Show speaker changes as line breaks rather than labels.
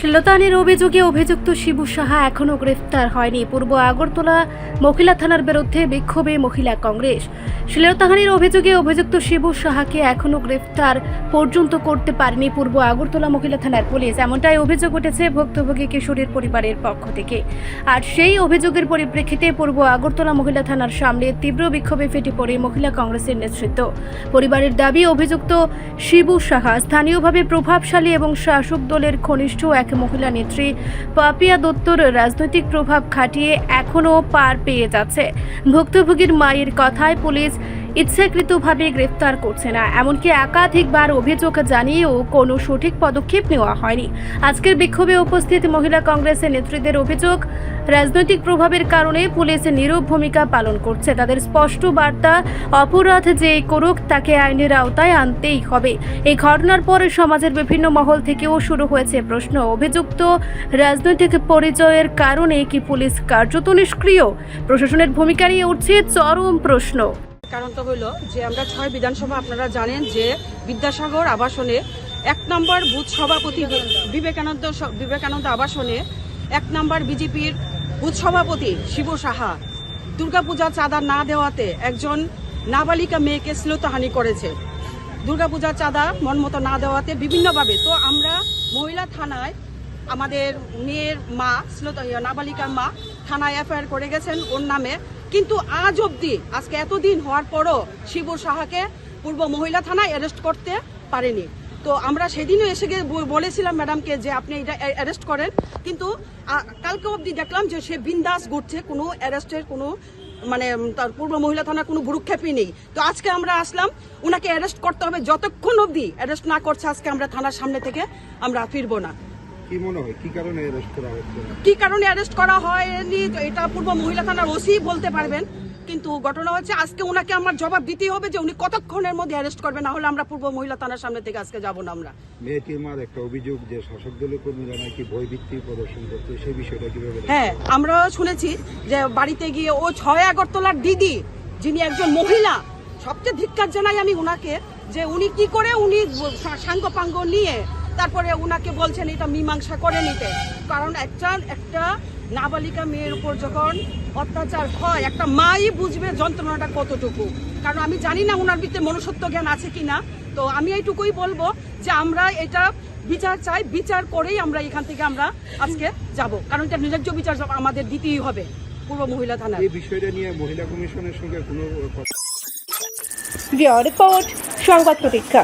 শ্লীলতাহানির অভিযোগে অভিযুক্ত শিবু সাহা এখনও গ্রেফতার হয়নি। পূর্ব আগরতলা মহিলা থানার বিরুদ্ধে বিক্ষোভে মহিলা কংগ্রেস। শ্লীলতাহানির অভিযোগে অভিযুক্ত শিবু সাহাকে এখনও গ্রেফতার পর্যন্ত করতে পারেনি পূর্ব আগরতলা মহিলা থানার পুলিশ। এমনটাই অভিযোগ উঠেছে ভুক্তভোগী কিশোরীর পরিবারের পক্ষ থেকে। আর সেই অভিযোগের পরিপ্রেক্ষিতে পূর্ব আগরতলা মহিলা থানার সামনে তীব্র বিক্ষোভে ফেটে পড়ে মহিলা কংগ্রেসের নেতৃত্ব। পরিবারের দাবি, অভিযুক্ত শিবু সাহা স্থানীয়ভাবে প্রভাবশালী এবং শাসক দলের ঘনিষ্ঠ এক মহিলা নেত্রী পাপিয়া দত্তর রাজনৈতিক প্রভাব খাটিয়ে এখনও পার পেয়ে যাচ্ছে। ভুক্তভোগীর মায়ের কথায় পুলিশ ইচ্ছাকৃতভাবে গ্রেফতার করছে না, এমনকি একাধিকবার অভিযোগ জানিয়েও কোনো সঠিক পদক্ষেপ নেওয়া হয়নি। আজকের বিক্ষোভে উপস্থিত মহিলা কংগ্রেসের নেতৃত্বের অভিযোগ, রাজনৈতিক প্রভাবের কারণে পুলিশ নীরব ভূমিকা পালন করছে। তাদের স্পষ্ট বার্তা, অপরাধ যে করুক, তাকে আইনের আওতায় আনতেই হবে। এই ঘটনার পর সমাজের বিভিন্ন মহল থেকেও শুরু হয়েছে প্রশ্ন। অভিযুক্ত রাজনৈতিক পরিচয়ের কারণে কি পুলিশ কার্যত নিষ্ক্রিয়? প্রশাসনের ভূমিকা নিয়ে উঠছে চরম প্রশ্ন।
কারণ তো হলো যে আমরা ছয় বিধানসভা আপনারা জানেন যে বিদ্যাসাগর আবাসনে এক নম্বর বুথ সভাপতি বিবেকানন্দ বিবেকানন্দ আবাসনে এক নম্বর বিজেপির বুথ সভাপতি শিব সাহা। দুর্গাপূজা চাঁদা না দেওয়াতে একজন নাবালিকা মেয়েকে শ্লীলতাহানি করেছে। দুর্গাপূজার চাঁদা মন মতো না দেওয়াতে বিভিন্নভাবে। তো আমরা মহিলা থানায় আমাদের মেয়ের মা নাবালিকার মা থানায় এফআইআর করে গেছেন ওর নামে। কিন্তু আজ অবধি, আজকে এতদিন হওয়ার পরও শিব সাহাকে পূর্ব মহিলা থানায় অ্যারেস্ট করতে পারেনি। তো আমরা সেদিনও এসে গিয়ে বলেছিলাম ম্যাডামকে যে আপনি এটা অ্যারেস্ট করেন। কিন্তু কালকে অবধি দেখলাম যে সে বিন্দাস ঘুরছে, কোনো অ্যারেস্টের কোনো মানে তার পূর্ব মহিলা থানার কোনো ভ্রুক্ষেপই নেই। তো আজকে আমরা আসলাম ওনাকে অ্যারেস্ট করতে হবে। যতক্ষণ অবধি অ্যারেস্ট না করছে, আজকে আমরা থানার সামনে থেকে আমরা ফিরবো না।
কি মনে হয়? কি কারণে অ্যারেস্ট করা হচ্ছে?
কি কারণে অ্যারেস্ট করা হয়নি তো এটা পূর্ব মহিলা থানার ওসি বলতে পারবেন। কিন্তু ঘটনা হচ্ছে আজকে ওনাকে আমার জবাব দিতেই হবে যে উনি কতক্ষণের মধ্যে অ্যারেস্ট করবে না হলে আমরা পূর্ব মহিলা থানার সামনে থেকে আজকে যাব না আমরা।
মেয়েটির মার একটা অভিযোগ যে শাসক দলের কর্মীরা নাকি ভয় ভিত্তি প্রদর্শন করছে সেই বিষয়টা কীভাবে
হ্যাঁ আমরা শুনেছি যে বাড়িতে গিয়ে ও ছয় আগরতলার দিদি যিনি একজন মহিলা সবচেয়ে ধিক্কার জানাই আমি উনাকে যে উনি কি করে উনি সাঙ্গ পাঙ্গ নিয়ে তারপরে উনাকে বলছেন এটা মীমাংসা করে নিতে। কারণ একটা একটা নাবালিকা মেয়ের উপর যখন অত্যাচার হয় একটা মাই বুঝবে যন্ত্রণাটা কতটুকু। কারণ আমি জানি না ওনার ভিতরে মনুষ্যত্ব জ্ঞান আছে কিনা। তো আমি এইটুকুই বলব যে আমরা এটা বিচার চাই বিচার করেই আমরা এখান থেকে আমরা আজকে যাব। কারণ এটা ন্যায্য বিচার আমাদের দিতেই হবে পূর্ব মহিলা থানা
এই বিষয়টা নিয়ে মহিলা কমিশনের সঙ্গে কোনো
রিপোর্ট সংবাদ প্রতীক্ষা।